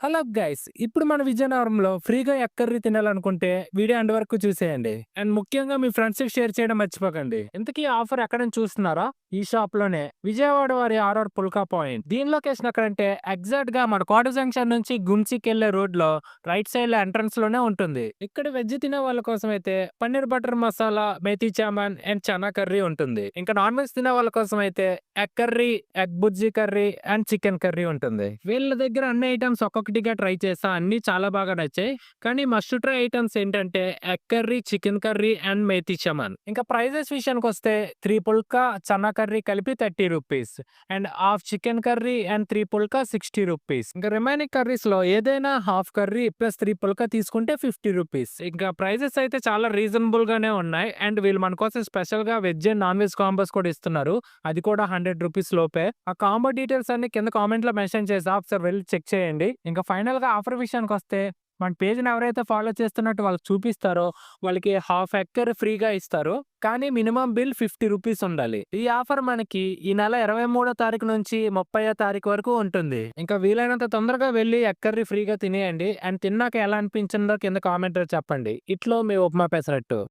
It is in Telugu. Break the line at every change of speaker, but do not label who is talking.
హలో గైస్ ఇప్పుడు మన విజయనగరంలో ఫ్రీగా ఎగ్ కర్రీ తినాలనుకుంటే వీడియో అండ్ వరకు చూసేయండి. అండ్ ముఖ్యంగా మీ ఫ్రెండ్స్కి షేర్ చేయడం మర్చిపోకండి. ఇంతకీ ఆఫర్ ఎక్కడ చూస్తున్నారా? ఈ షాప్లోనే విజయవాడ వారి ఆర్ఆర్ పుల్కా పాయింట్. దీని లొకేషన్ ఎక్కడంటే ఎగ్జాక్ట్గా మన కోట జంక్షన్ నుంచి గుంసికి వెళ్ళే రోడ్లో రైట్ సైడ్లో ఎంట్రన్స్లోనే ఉంటుంది. ఇక్కడ వెజ్ తినే వాళ్ళ కోసం అయితే paneer butter masala methi chaman and chana curry ఉంటుంది. ఇంకా నాన్ వెజ్ తినే వాళ్ళ కోసం అయితే egg curry egg bhurji curry and chicken curry ఉంటుంది. వీళ్ళ దగ్గర అన్ని ఐటమ్స్ ఒక్కొక్క ఒక్కొక్కటిగా ట్రై చేసా అన్నీ చాలా బాగా నచ్చాయి. కానీ మస్ట్ ట్రై ఐటమ్స్ ఏంటంటే egg curry chicken curry and methi chaman ఇంకా ప్రైజెస్ విషయానికి వస్తే త్రీ పుల్కా చనా కర్రీ కలిపి thirty rupees. And half chicken curry and three pulka sixty rupees. ఇంకా రిమైనింగ్ కర్రీస్లో ఏదైనా half curry plus three pulka తీసుకుంటే ఫిఫ్టీ రూపీస్. ఇంకా ప్రైజెస్ అయితే చాలా రీజనబుల్ గానే ఉన్నాయి. అండ్ వీళ్ళు మన కోసం స్పెషల్గా veg and non veg combos కూడా ఇస్తున్నారు. అది కూడా హండ్రెడ్ రూపీస్ లోపే. ఆ కాంబో డీటెయిల్స్ అన్ని కింద కామెంట్లో మెన్షన్ చేసి ఒకసారి వెళ్ళి చెక్ చేయండి. ఇంకా ఫైనల్గా ఆఫర్ విషయానికి వస్తే మన పేజ్ని ఎవరైతే ఫాలో చేస్తున్నట్టు వాళ్ళకి చూపిస్తారో వాళ్ళకి హాఫ్ ఎక్కర్ ఫ్రీగా ఇస్తారు. కానీ మినిమం బిల్ ఫిఫ్టీ రూపీస్ ఉండాలి. ఈ ఆఫర్ మనకి ఈ నెల ఇరవై మూడో తారీఖు నుంచి ముప్పై తారీఖు వరకు ఉంటుంది. ఇంకా వీలైనంత తొందరగా వెళ్ళి ఎక్కర్రి ఫ్రీగా తినేయండి. అండ్ తిన్నాక ఎలా అనిపించిందో కింద కామెంట్ చెప్పండి. ఇట్లో మీ ఉప్మా పెసరట్టు.